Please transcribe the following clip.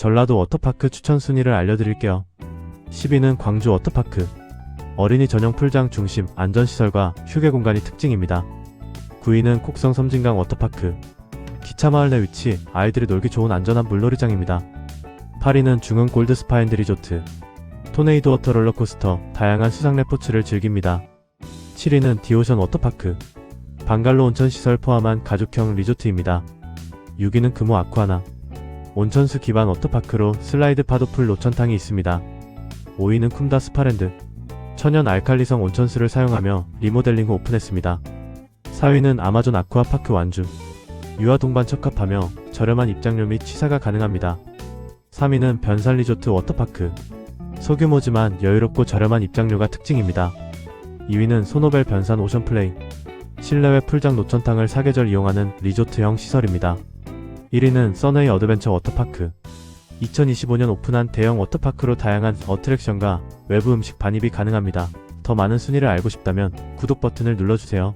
전라도 워터파크 추천 순위를 알려드릴게요. 10위는 광주 워터파크. 어린이 전용 풀장 중심 안전시설과 휴게 공간이 특징입니다. 9위는 곡성 섬진강 워터파크. 기차마을 내 위치, 아이들이 놀기 좋은 안전한 물놀이장입니다. 8위는 중흥 골드 스파인드 리조트. 토네이도 워터 롤러코스터, 다양한 수상 레포츠를 즐깁니다. 7위는 디오션 워터파크. 방갈로 온천 시설 포함한 가족형 리조트입니다. 6위는 금호 아쿠아나. 온천수 기반 워터파크로 슬라이드 파도풀 노천탕이 있습니다. 5위는 쿰다 스파랜드. 천연 알칼리성 온천수를 사용하며 리모델링 후 오픈했습니다. 4위는 아마존 아쿠아파크 완주. 유아 동반 적합하며 저렴한 입장료 및 취사가 가능합니다. 3위는 변산 리조트 워터파크. 소규모지만 여유롭고 저렴한 입장료가 특징입니다. 2위는 소노벨 변산 오션플레이. 실내외 풀장 노천탕을 사계절 이용하는 리조트형 시설입니다. 1위는 써네이 어드벤처 워터파크. 2025년 오픈한 대형 워터파크로 다양한 어트랙션과 외부 음식 반입이 가능합니다. 더 많은 순위를 알고 싶다면 구독 버튼을 눌러주세요.